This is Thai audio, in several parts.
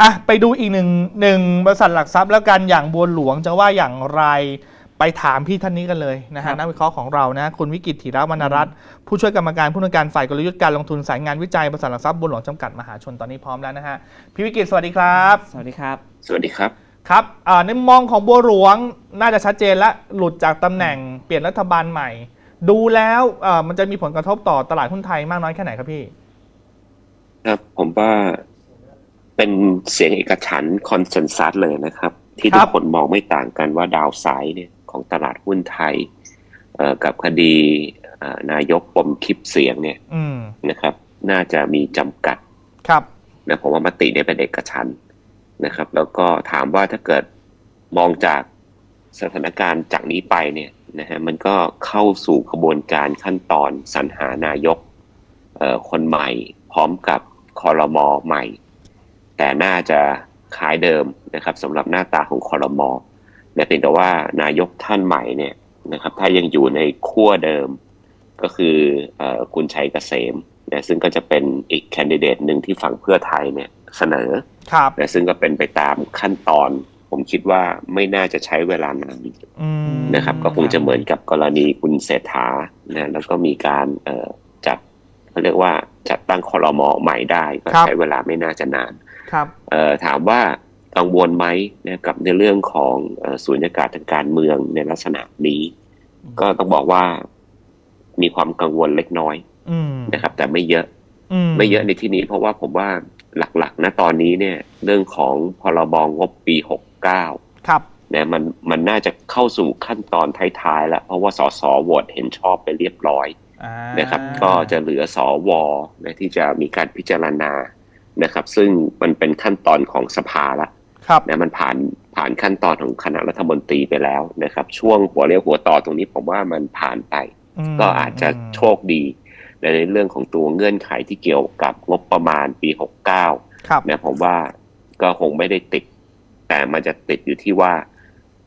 อะไปดูอีกหนึ่งหนึ่งบริษัทหลักทรัพย์แล้วกันอย่างบัวหลวงจะว่าอย่างไรไปถามพี่ท่านนี้กันเลยนะครัฮะบนักวิเคราะห์ของเรานะคุณวิกิตธีระวรรณรัตน์ผู้ช่วยกรรมการผู้อำนวยการฝ่ายกลยุทธ์การลงทุนสายงานวิจัยบริษัทหลักทรัพย์บัวหลวงจำกัดมหาชนตอนนี้พร้อมแล้วนะฮะพี่วิกิตสวัสดีครับ สวัสดีครับ สวัสดีครับครับอ่าในมุมมองของบัวหลวงน่าจะชัดเจนและหลุดจากตำแหน่งเปลี่ยนรัฐบาลใหม่ ดูแล้วอ่ามันจะมีผลกระทบต่อตลาดหุ้นไทยมากน้อยแค่ไหนครับพี่ ครับผมว่า เป็นเสียงเอกฉันท์คอนเซนแซสเลยนะครับ ที่ครัทุบกคนมองไม่ต่างกันว่าดาวไซด์เนี่ยของตลาดหุ้นไทยเอ่อกับคดีเอ่อนายกปมคลิปเสียงเนี่ยอืมนะครับ น่าจะมีจำกัดครับนะผมว่ามติเนี่ยเป็นเอกฉันท์นะครับ แล้วก็ถามว่าถ้าเกิดมองจากสถานการณ์จากนี้ไปเนี่ยนะฮะมันก็เข้าสู่กระบวนการขั้นตอนสรรหานายกเอ่อคนใหม่ พร้อมกับคอรมอใหม่ แต่น่าจะคล้ายเดิมนะครับสำหรับหน้าตาของคอรมอแต่เพียงแต่ว่านายกท่านใหม่เนี่ยนะครับถ้ายังอยู่ในขั้วเดิมก็คือเอ่อคุณชัยเกษมนะซึ่งก็จะเป็นอีกแคนดิเดตหนึ่งที่ฝั่งเพื่อไทยเนี่ยเสนอครับนะซึ่งก็เป็นไปตามขั้นตอน ผมคิดว่าไม่น่าจะใช้เวลานานอืมนะครับ ก็คงจะเหมือนกับกรณีคุณเศรษฐานะแล้วก็มีการ เอ่อจัดเขาเรียกว่าจัดตั้งคอรมอใหม่ได้ก็ใช้เวลาไม่น่าจะนานครับเอ่อถามว่ากังวลไหมนะกับในเรื่องของเอ่อสูญญากาศทางการเมืองในลักษณะนี้ ก็ต้องบอกว่ามีความกังวลเล็กน้อยอืมนะครับ แต่ไม่เยอะอืมไม่เยอะในที่นี้เพราะว่าผมว่าหลักๆณตอนนี้เนี่ย เรื่องของพรบงบปี69ครับเนี่ยมันมันน่าจะเข้าสู่ขั้นตอนท้ายๆแล้ว เพราะว่าสสโหวตเห็นชอบไปเรียบร้อยอ่า นะครับ ก็จะเหลือสวนะที่จะมีการพิจารณานะครับ ซึ่งมันเป็นขั้นตอนของสภาละครับนะมันผ่านผ่านขั้นตอนของคณะรัฐมนตรีไปแล้วนะครับ ช่วงหัวเรียวหัวต่อตรงนี้ผมว่ามันผ่านไปมก็อาจจะโชคดีในเรื่องของตัวเงื่อนไขที่เกี่ยวกับงบประมาณปี 69ครับนะผมว่าก็คงไม่ได้ติด แต่มันจะติดอยู่ที่ว่า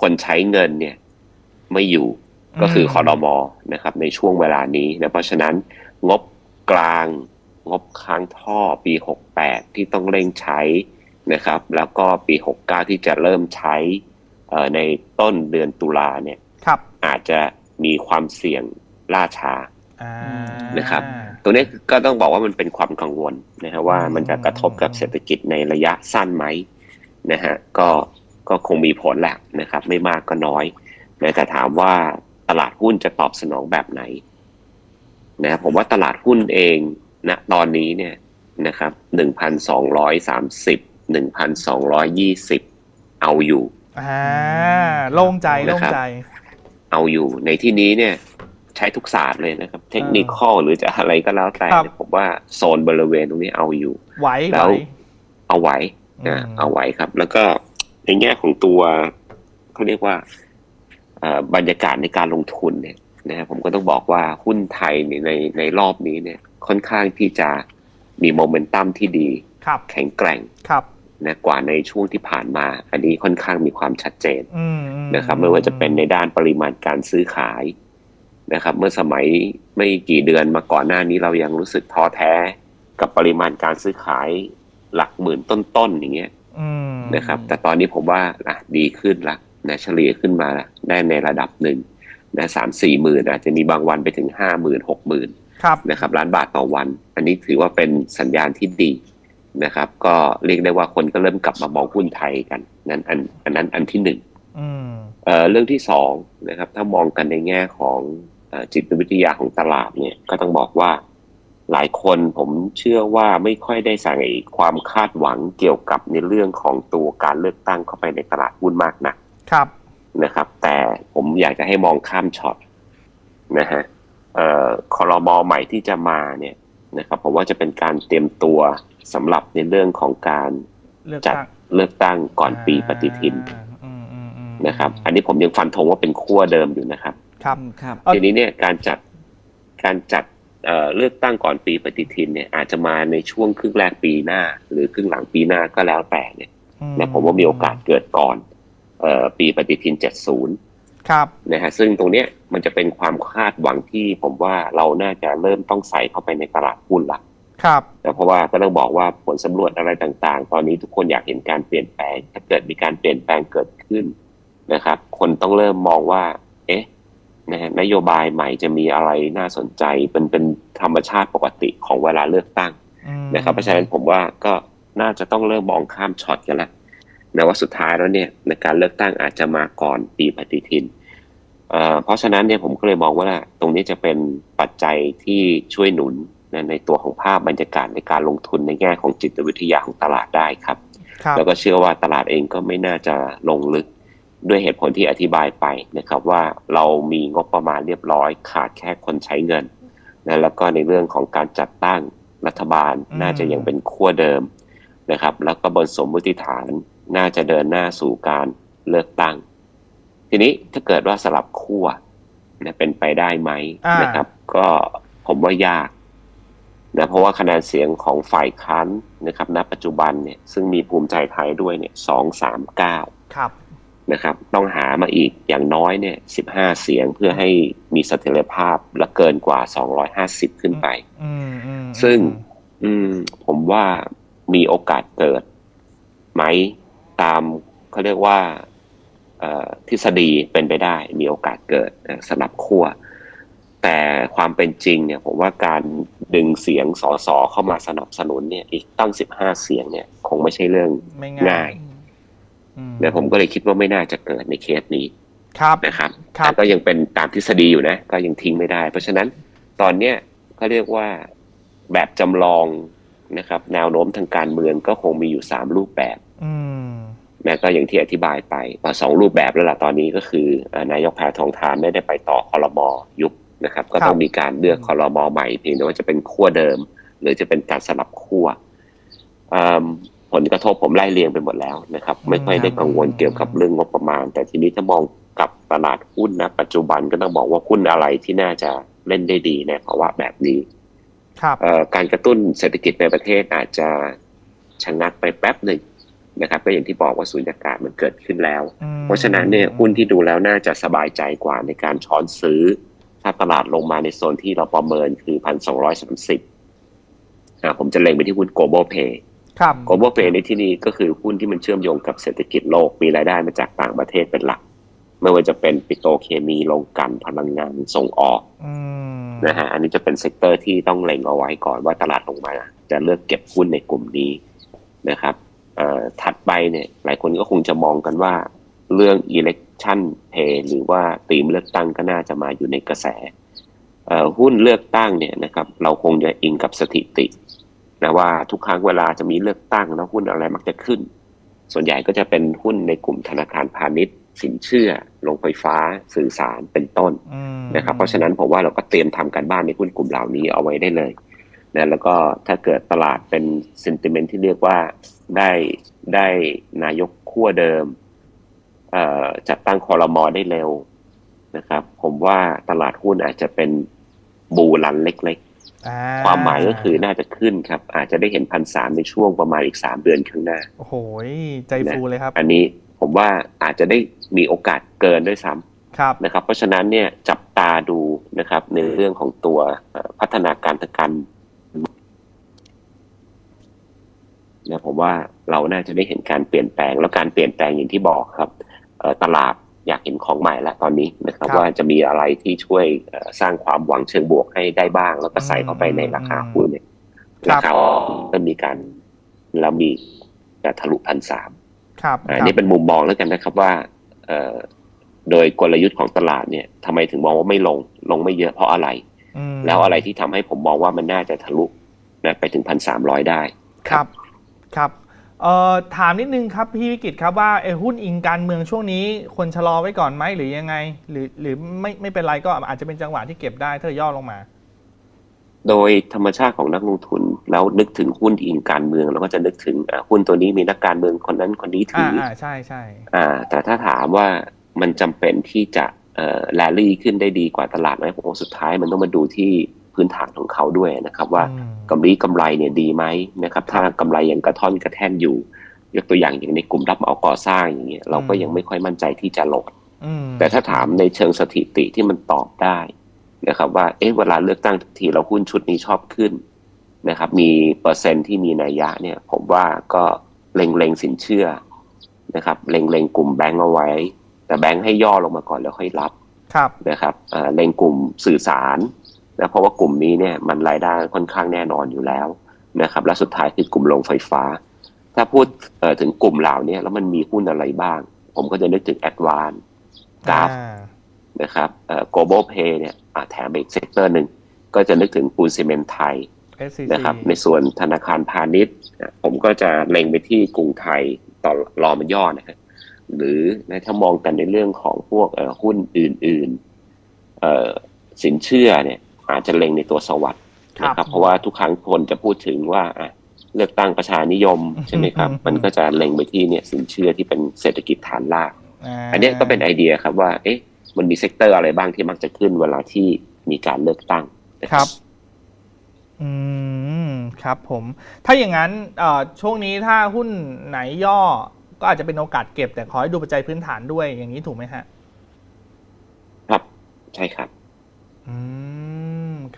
คนใช้เงินเนี่ย ไม่อยู่ ก็คือคอรมอนะครับ ในช่วงเวลานี้นะเพราะฉะนั้นงบกลางงบค้างท่อปี 68 ที่ต้องเร่งใช้นะครับ แล้วก็ปี 69 ที่จะเริ่มใช้เอ่อในต้นเดือนตุลาเนี่ยครับอาจจะมีความเสี่ยงล่าช้าอ่านะครับตรงนี้ก็ต้องบอกว่ามันเป็นความกังวลนะฮะว่ามันจะกระทบกับเศรษฐกิจในระยะสั้นไหมนะฮะก็ก็คงมีผลแหละนะครับ ไม่มากก็น้อยนะแต่ถามว่า ตลาดหุ้นจะตอบสนองแบบไหนนะผมว่าตลาดหุ้นเองณตอนนี้เนี่ยนะครับหนึ่งพันสองร้อยสามสิบหนึ่งพันสองร้อยยี่สิบเอาอยู่อ่าโล่งใจโล่งใจ เอาอยู่ในที่นี้เนี่ย ใช้ทุกศาสตร์เลยนะครับ เทคนิคอลหรือจะอะไรก็แล้วแต่ครับเนี่ยผมว่าโซนบริเวณตรงนี้เอาอยู่ไหวแล้ไหววเอาไว้นะอืมเอาไว้ครับ แล้วก็ในแง่ของตัวเขาเรียกว่าเอ่อ บรรยากาศในการลงทุนเนี่ยนะครับผมก็ต้องบอกว่าหุ้นไทยในในในรอบนี้เนี่ยค่อนข้างที่จะมีโมเมนตัมที่ดีครับแข็งแกร่งครับนะกว่าในช่วงที่ผ่านมา อันนี้ค่อนข้างมีความชัดเจนอืมอืนะครับไม่ว่าจะเป็นในด้านปริมาณการซื้อขายนะครับ เมื่อสมัยไม่กี่เดือนมาก่อนหน้านี้เรายังรู้สึกท้อแท้กับปริมาณการซื้อขายหลักหมื่นต้นๆอย่างเงี้ยอืมนะครับ แต่ตอนนี้ผมว่าอะดีขึ้นละ นะเฉลี่ยขึ้นมาละได้ในระดับหนึ่งนะสามสี่หมื่นอาจจะมีบางวันไปถึงห้าหมื่นหกหมื่นครับนะครับล้านบาทต่อวัน อันนี้ถือว่าเป็นสัญญาณที่ดีนะครับ ก็เรียกได้ว่าคนก็เริ่มกลับมามองหุ้นไทยกันนั้นอันอันนั้นอันที่หนึ่งอืมเอ่อเรื่องที่สองนะครับ ถ้ามองกันในแง่ของเอ่อจิตวิทยาของตลาดเนี่ยก็ต้องบอกว่าหลายคนผมเชื่อว่าไม่ค่อยได้ใส่ความคาดหวังเกี่ยวกับในเรื่องของตัวการเลือกตั้งเข้าไปในตลาดหุ้นมากนะ ครับนะครับ แต่ผมอยากจะให้มองข้ามช็อตนะฮะเอ่อคอรมอใหม่ที่จะมาเนี่ยนะครับผมว่าจะเป็นการเตรียมตัวสำหรับในเรื่องของการเลือกจัดตั้งเลือกตั้งก่อนปีปฏิทินอ่าอืมอืมอืมนะครับ อันนี้ผมยังฟันธงว่าเป็นขั้วเดิมอยู่นะครับ ครับครับเอาทีนี้เนี่ยการจัดการจัดเอ่อเลือกตั้งก่อนปีปฏิทินเนี่ย อาจจะมาในช่วงครึ่งแรกปีหน้า หรือครึ่งหลังปีหน้าก็แล้วแต่เนี่ยนะผมว่ามีโอกาสเกิดก่อนเอ่อ ปีปฏิทิน 70 ครับนะฮะซึ่งตรงเนี้ยมันจะเป็นความคาดหวังที่ผมว่าเราน่าจะเริ่มต้องใส่เข้าไปในตลาดหุ้นละครับนะเพราะว่าก็ต้องบอกว่าผลสำรวจอะไรต่างๆ ตอนนี้ทุกคนอยากเห็นการเปลี่ยนแปลง ถ้าเกิดมีการเปลี่ยนแปลงเกิดขึ้นนะครับ คนต้องเริ่มมองว่า เอ๊ะนะฮะนโยบายใหม่จะมีอะไรน่าสนใจเป็นเป็นธรรมชาติปกติของเวลาเลือกตั้งอืมนะครับเพราะฉะนั้นผมว่าก็น่าจะต้องเริ่มมองข้ามช็อตกันแล้ว นะว่าสุดท้ายแล้วเนี่ยในการเลือกตั้งอาจจะมาก่อนปีปฏิทินเอ่อเพราะฉะนั้นเนี่ยผมก็เลยมองว่าตรงนี้จะเป็นปัจจัยที่ช่วยหนุนนะในตัวของภาพบรรยากาศในการลงทุนในแง่ของจิตวิทยาของตลาดได้ครับครับแล้วก็เชื่อว่าตลาดเองก็ไม่น่าจะลงลึกด้วยเหตุผลที่อธิบายไปนะครับว่าเรามีงบประมาณเรียบร้อย ขาดแค่คนใช้เงินนะแล้วก็ในเรื่องของการจัดตั้งรัฐบาลอืมน่าจะยังเป็นขั้วเดิมนะครับ แล้วก็บนสมมติฐาน น่าจะเดินหน้าสู่การเลือกตั้ง ทีนี้ถ้าเกิดว่าสลับขั้วนะเป็นไปได้ไหมอ่านนะครับ ก็ผมว่ายากนะเพราะว่าคะแนนเสียงของฝ่ายค้านนะครับ ณ ปัจจุบันเนี่ยซึ่งมีภูมิใจไทยด้วยเนี่ยสองสามเก้าครับนะครับ ต้องหามาอีกอย่างน้อยเนี่ยสิบห้าเสียงเพื่อให้มีเสถียรภาพและเกินกว่าสองร้อยห้าสิบขึ้นไปอืมอืมซึ่ง อืม ผมว่ามีโอกาสเกิดไหม ตามเขาเรียกว่าเอ่อทฤษฎีเป็นไปได้มีโอกาสเกิดนะสลับขั้วแต่ความเป็นจริงเนี่ยผมว่าการดึงเสียงสสเข้ามาสนับสนุนเนี่ย อีกตั้งสิบห้าเสียงเนี่ย คงไม่ใช่เรื่องไม่ง่าง่ายยอืมนะผมก็เลยคิดว่าไม่น่าจะเกิดในเคสนี้ครับนะครับครับแต่ก็ยังเป็นตามทฤษฎีอยู่นะ ก็ยังทิ้งไม่ได้ เพราะฉะนั้นตอนเนี้ยเขาเรียกว่าแบบจำลองนะครับ แนวโน้มทางการเมืองก็คงมีอยู่สามรูปแบบ อืมนะก็อย่างที่อธิบายไปว่าสองรูปแบบแล้วล่ะตอนนี้ก็คือเอ่อนายกแพทองทานไม่ได้ไปต่อคอรมอยุบนะครับ ก็ต้องมีการเลือกคอรมอใหม่เพียงแต่ว่าจะเป็นขั้วเดิม หรือจะเป็นการสลับขั้วเอิ่มผลกระทบผมไล่เรียงไปหมดแล้วนะครับ ไม่ค่อยได้กังวลเกี่ยวกับเรื่องงบประมาณ แต่ทีนี้ถ้ามองกับตลาดหุ้นนะปัจจุบันก็ต้องบอกว่าหุ้นอะไรที่น่าจะเล่นได้ดีในภาวะแบบนี้ครับเอ่อการกระตุ้นเศรษฐกิจในประเทศอาจจะชะงักไปแป๊บหนึ่ง นะครับก็อย่างที่บอกว่าสุญญากาศมันเกิดขึ้นแล้วอืมเพราะฉะนั้นเนี่ยหุ้นที่ดูแล้วน่าจะสบายใจกว่าในการช้อนซื้อ ถ้าตลาดลงมาในโซนที่เราประเมินคือพันสองร้อยสามสิบผมจะเล็งไปที่หุ้น global pay ครับ global pay ในที่นี้ก็คือหุ้นที่มันเชื่อมโยงกับเศรษฐกิจโลกมีรายได้มาจากต่างประเทศเป็นหลัก ไม่ว่าจะเป็นปิโตรเคมีโรงกลันพลังงานส่งออกอืมนะฮะอันนี้จะเป็นเซกเตอร์ที่ต้องเล็งเอาไว้ก่อนว่าตลาดลงมา จะเลือกเก็บหุ้นในกลุ่มนี้นะครับเอ่อ ถัดไปเนี่ยหลายคนก็คงจะมองกันว่าเรื่อง election pay หรือว่าตีมเลือกตั้งก็น่าจะมาอยู่ในกระแสหุ้นเลือกตั้งเนี่ยนะครับเราคงจะอิงกับสถิตินะว่าทุกครั้งเวลาจะมีเลือกตั้งแล้วหุ้นอะไรมักจะขึ้น ส่วนใหญ่ก็จะเป็นหุ้นในกลุ่มธนาคารพาณิชย์ สินเชื่อโรงไฟฟ้าสื่อสารเป็นต้นนะครับเพราะฉะนั้นผมว่าเราก็เตรียมทำการบ้านในหุ้นกลุ่มเหล่านี้เอาไว้ได้เลย นะแล้วก็ถ้าเกิดตลาดเป็นซ e นติเมนที่เรียกว่าได้ได้นายกขั้วเดิมเอ่อจัดตั้งคอรมอได้เร็วนะครับ ผมว่าตลาดหุ้นอาจจะเป็นบูรันเล็กอ่ๆความหมายก็คือน่าจะขึ้นครับ อาจจะได้เห็นพันสามในช่วงประมาณอีกสามเดือนข้างหน้า โอ้โห ใจฟูเลยครับ อันนี้ผมว่าอาจจะได้มีโอกาสเกินด้วยซ้ำครับนะครับ เพราะฉะนั้นเนี่ยจับตาดูนะครับในเรื่องของตัวเอ่อพัฒนาการทางการ นะผมว่าเราน่าจะได้เห็นการเปลี่ยนแปลงแล้วการเปลี่ยนแปลงอย่างที่บอกครับเอ่อตลาดอยากเห็นของใหม่แล้วตอนนี้นะครับครับว่าจะมีอะไรที่ช่วยเอ่อสร้างความหวังเชิงบวกให้ได้บ้าง แล้วก็ใส่เข้าไปในราคาหุ้นเนี่ยครับราคาก็มีการแล้วมีจะทะลุพันสามครับอันครันี้บเป็นมุมมองแล้วกันนะครับว่าเอ่อโดยกลยุทธ์ของตลาดเนี่ยทำไมถึงมองว่าไม่ลงลงไม่เยอะเพราะอะไรอืมแล้วอะไรที่ทำให้ผมมองว่ามันน่าจะทะลุนะไปถึงพันสามร้อยได้ ครับ ครับเอ่อถามนิดนึงครับพี่วิกิตครับว่าไอ้หุ้นอิงการเมืองช่วงนี้ควรชะลอไว้ก่อนไหมหรือยังไง หรือหรือไม่ไม่เป็นไรก็อาจจะเป็นจังหวะที่เก็บได้ถ้าย่อลงมา โดยธรรมชาติของนักลงทุนแล้วนึกถึงหุ้นอิงการเมืองเราก็จะนึกถึงอะหุ้นตัวนี้มีนักการเมืองคนนั้นคนนี้ถือ่าออ่าใช่ใช่อ่า แต่ถ้าถามว่ามันจำเป็นที่จะเอ่อแลลี่ขึ้นได้ดีกว่าตลาดไหมผมว่าสุดท้ายมันต้องมาดูที่ พื้นฐานของเขาด้วยนะครับ ว่าอืมกำไรกำไรเนี่ยดีไหมนะครับ ถ้ากำไรยังกระท่อนกระแท่นอยู่ ยกตัวอย่างอย่างในกลุ่มรับเหมาก่อสร้างอย่างเงี้ยเราก็ยังไม่ค่อยมั่นใจที่จะลงอืมแต่ถ้าถามในเชิงสถิติที่มันตอบได้นะครับ ว่าเอ๊ะเวลาเลือกตั้งทุกทีเราหุ้นชุดนี้ชอบขึ้นนะครับ มีเปอร์เซ็นต์ที่มีนัยยะเนี่ย ผมว่าก็เล็งเล็งๆสินเชื่อนะครับ เล็งเล็งๆกลุ่มแบงก์เอาไว้ แต่แบงก์ให้ย่อลงมาก่อนแล้วค่อยรับครับนะครับเอ่อเล็งกลุ่มสื่อสาร นะเพราะว่ากลุ่มนี้เนี่ยมันรายได้ค่อนข้างแน่นอนอยู่แล้วนะครับและสุดท้ายคือกลุ่มโรงไฟฟ้า ถ้าพูดเอ่อถึงกลุ่มเหล่านี้แล้วมันมีหุ้นอะไรบ้าง ผมก็จะนึกถึง a d v a n c e กราฟอ่านะครับเอ่อ global pay เนี่ยอะแถมไปอีกเซกเตอร์หนึ่งก็จะนึกถึงปูนซีเมนต์ไทย SCC นะครับในส่วนธนาคารพาณิชย์นะผมก็จะเล็งไปที่กรุงไทยต่อรอมันย่อนะฮะหรือนะถ้ามองกันในเรื่องของพวกเอ่อหุ้นอื่นๆเอ่อสินเชื่อเนี่ย อาจจะเล็งในตัวสวัสด์ครับนะครับ เพราะว่าทุกครั้งคนจะพูดถึงว่าอะเลือกตั้งประชานิยมใช่ไหมครับ มันก็จะเล็งไปที่เนี่ยสินเชื่อที่เป็นเศรษฐกิจฐานราก อันเนี้ยก็เป็นไอเดียครับว่า เอ๊ะ มันมีเซกเตอร์อะไรบ้างที่มักจะขึ้นเวลาที่มีการเลือกตั้งนะครับ อืม ครับผม ถ้าอย่างนั้นเอ่อช่วงนี้ถ้าหุ้นไหนย่อ ก็อาจจะเป็นโอกาสเก็บแต่ขอให้ดูปัจจัยพื้นฐานด้วยอย่างนี้ถูกไหมฮะ ครับ ใช่ครับ อืม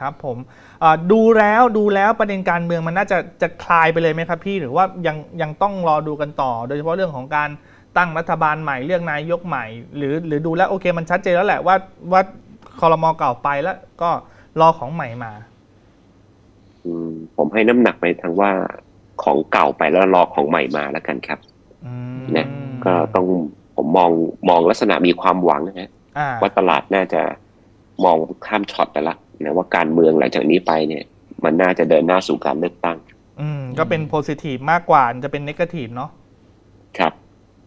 ครับผมเอ่อดูแล้วดูแล้วประเด็นการเมืองมันน่าจะจะคลายไปเลยไหมครับพี่หรือว่ายังยังต้องรอดูกันต่อ โดยเฉพาะเรื่องของการตั้งรัฐบาลใหม่เลือกนายกใหม่ หรือหรือดูแล้วโอเค มันชัดเจนแล้วแหละว่าว่าคอรมอเก่าไปแล้วก็รอของใหม่มาอืมผมให้น้ำหนักไปทางว่าของเก่าไปแล้วรอของใหม่มาแล้วกันครับอืมเนี่ยก็ต้องผมมองมองลักษณะมีความหวังนะฮะอ่าว่าตลาดน่าจะมองข้ามช็อตไปละ นะว่าการเมืองหลังจากนี้ไปเนี่ยมันน่าจะเดินหน้าสู่การเลือกตั้ง อืม ก็เป็นโพซิทีฟมากกว่าจะเป็นเนกาทีฟเนาะครับ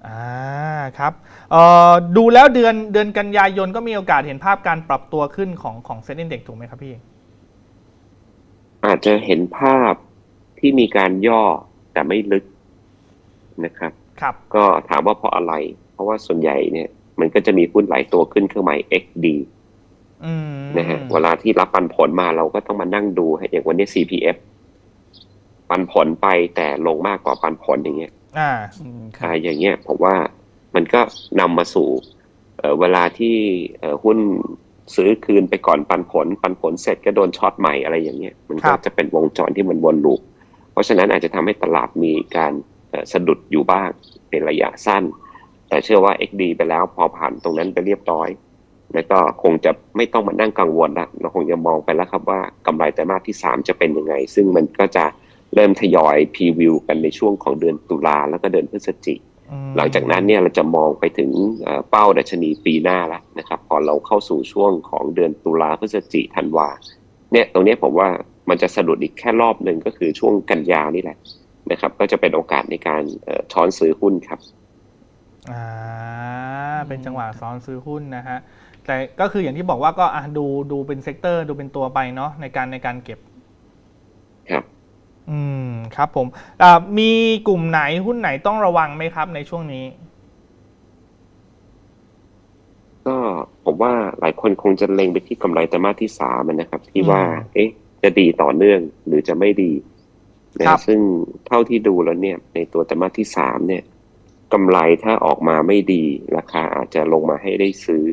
อ่าครับเอ่อดูแล้วเดือนเดือนกันยายนก็มีโอกาสเห็นภาพการปรับตัวขึ้นของของเซ็นดินเด็กถูกไหมครับพี่ อาจจะเห็นภาพที่มีการย่อแต่ไม่ลึกนะครับ ครับ ก็ถามว่าเพราะอะไร เพราะว่าส่วนใหญ่เนี่ย มันก็จะมีหุ้นหลายตัวขึ้นเครื่องหมาย XD อืม นะฮะเวลาที่รับปันผลมาเราก็ต้องมานั่งดูให้อย่างวันนี้ CPF ปันผลไปแต่ลงมากกว่าปันผลอย่างเงี้ย อ่าอืมคอ่ารับอย่างเงี้ยผมว่ามันก็นำมาสู่เอ่อเวลาที่เอ่อหุ้นซื้อคืนไปก่อนปันผล ปันผลเสร็จก็โดนช็อตใหม่อะไรอย่างเงี้ยมันครัก็บจะเป็นวงจรที่มันวนลูปเพราะฉะนั้นอาจจะทำให้ตลาดมีการเอ่อสะดุดอยู่บ้างเป็นระยะสั้น แต่เชื่อว่า XD ไปแล้วพอผ่านตรงนั้นไปเรียบร้อย แล้วก็คงจะไม่ต้องมานั่งกังวลละเราคงจะมองไปแล้วครับว่ากำไรไตรมาสที่ 3 จะเป็นยังไง ซึ่งมันก็จะเริ่มทยอยพรีวิวกันในช่วงของเดือนตุลาแล้วก็เดือนพฤศจิกอืมหลังจากนั้นเนี่ยเราจะมองไปถึงเอ่อเป้าดัชนีปีหน้าแล้วนะครับ พอเราเข้าสู่ช่วงของเดือนตุลาพฤศจิธันวาเนี่ยตรงเนี้ยผมว่ามันจะสะดุดอีกแค่รอบหนึ่งก็คือช่วงกันยานี่แหละนะครับ ก็จะเป็นโอกาสในการเอ่อช้อนซื้อหุ้นครับอ่าเป็นจังหวะซ้อนซื้อหุ้นนะฮะ แต่ก็คืออย่างที่บอกว่าก็อะดูดูเป็นเซกเตอร์ ดูเป็นตัวไปเนาะในการในการเก็บ ครับ อืมครับผมอ่ามีกลุ่มไหนหุ้นไหนต้องระวังไหมครับในช่วงนี้ ก็ผมว่าหลายคนคงจะเล็งไปที่กำไรไตรมาสที่สามนะครับ ที่อืมว่า เอ๊ะ จะดีต่อเนื่องหรือจะไม่ดีนะครับซึ่งเท่าที่ดูแล้วเนี่ย ในตัวไตรมาสที่สามเนี่ยกำไรถ้าออกมาไม่ดี ราคาอาจจะลงมาให้ได้ซื้อ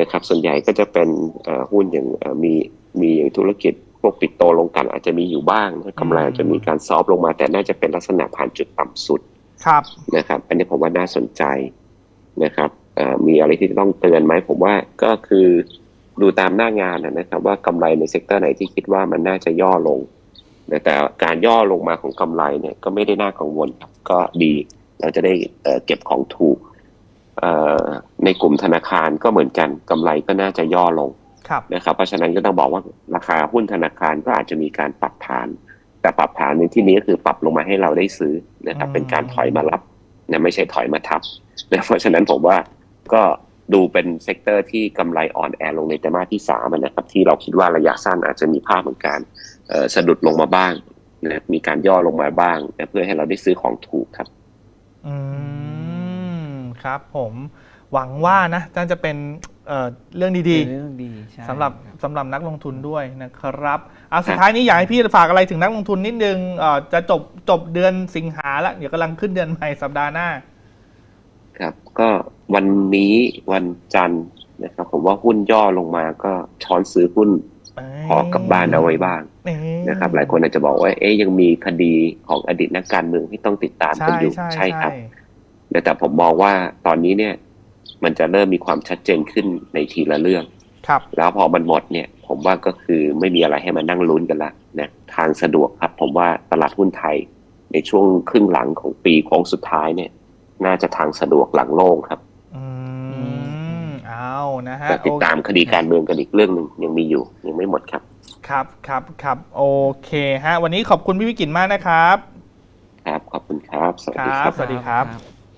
นะครับ ส่วนใหญ่ก็จะเป็นเอ่อหุ้นอย่างเอ่อมีมีอย่างธุรกิจพวกปิดโตลงกันอาจจะมีอยู่บ้างนะกำไรอาจจะมีการซอฟต์ลงมา แต่น่าจะเป็นลักษณะผ่านจุดต่ำสุดครับนะครับ อันนี้ผมว่าน่าสนใจนะครับเอ่อมีอะไรที่ต้องเตือนไหมผมว่าก็คือดูตามหน้างานนะนะครับว่ากำไรในเซกเตอร์ไหนที่คิดว่ามันน่าจะย่อลงนะแต่การย่อลงมาของกำไรเนี่ยก็ไม่ได้น่ากังวลครับก็ดี เราจะได้เอ่อเก็บของถูกเอ่อ ในกลุ่มธนาคารก็เหมือนกันกำไรก็น่าจะย่อลงครับนะครับ เพราะฉะนั้นก็ต้องบอกว่าราคาหุ้นธนาคารก็อาจจะมีการปรับฐาน แต่ปรับฐานในที่นี้ก็คือปรับลงมาให้เราได้ซื้อนะครับอืมเป็นการถอยมารับนะไม่ใช่ถอยมาทับนะเพราะฉะนั้นผมว่าก็ดูเป็นเซกเตอร์ที่กำไรอ่อนแอลงในไตรมาสที่สามอะนะครับ ที่เราคิดว่าระยะสั้นอาจจะมีภาพของการเอ่อสะดุดลงมาบ้างนะมีการย่อลงมาบ้างนะเพื่อให้เราได้ซื้อของถูกครับ อืม ครับผมหวังว่านะน่าจะเป็นเอ่อเรื่องดีเป็นเรื่องดีใช่ๆสำหรับค สำหรับนักลงทุนด้วยนะครับเอาสุดท้ายนี้อยากให้พี่ฝากอะไรถึงนักลงทุนนิดนึงเอ่อจะจบจบเดือนสิงหาแล้วเดี๋ยวกำลังขึ้นเดือนใหม่สัปดาห์หน้า ครับก็วันนี้วันจันทร์นะครับ ผมว่าหุ้นย่อลงมาก็ช้อนซื้อหุ้นขอกลับบ้านเอาไว้บ้างเอ้ยนะครับ หลายคนอาจจะบอกว่าเอ๊ยยังมีคดีของอดีตนักการเมืองที่ต้องติดตามกันใช่อยู่ใช่ใช่ครับ ใช่แต่ผมมองว่าตอนนี้เนี่ย มันจะเริ่มมีความชัดเจนขึ้นในทีละเรื่อง ครับ แล้วพอมันหมดเนี่ย ผมว่าก็คือไม่มีอะไรให้มานั่งลุ้นกันละนะทางสะดวกครับ ผมว่าตลาดหุ้นไทย ในช่วงครึ่งหลังของปีโค้งสุดท้ายเนี่ย น่าจะทางสะดวกหลังโล่งครับอืมเอานะฮะแต่ติดตามคดีการเมืองกันอีกเรื่องหนึ่งยังมีอยู่ยังไม่หมดครับ ครับครับครับโอเคฮะ วันนี้ขอบคุณพี่วิกิตมากนะครับ ครับขอบคุณครับ สวัสคดีรัครับบสวัสดีครับครับ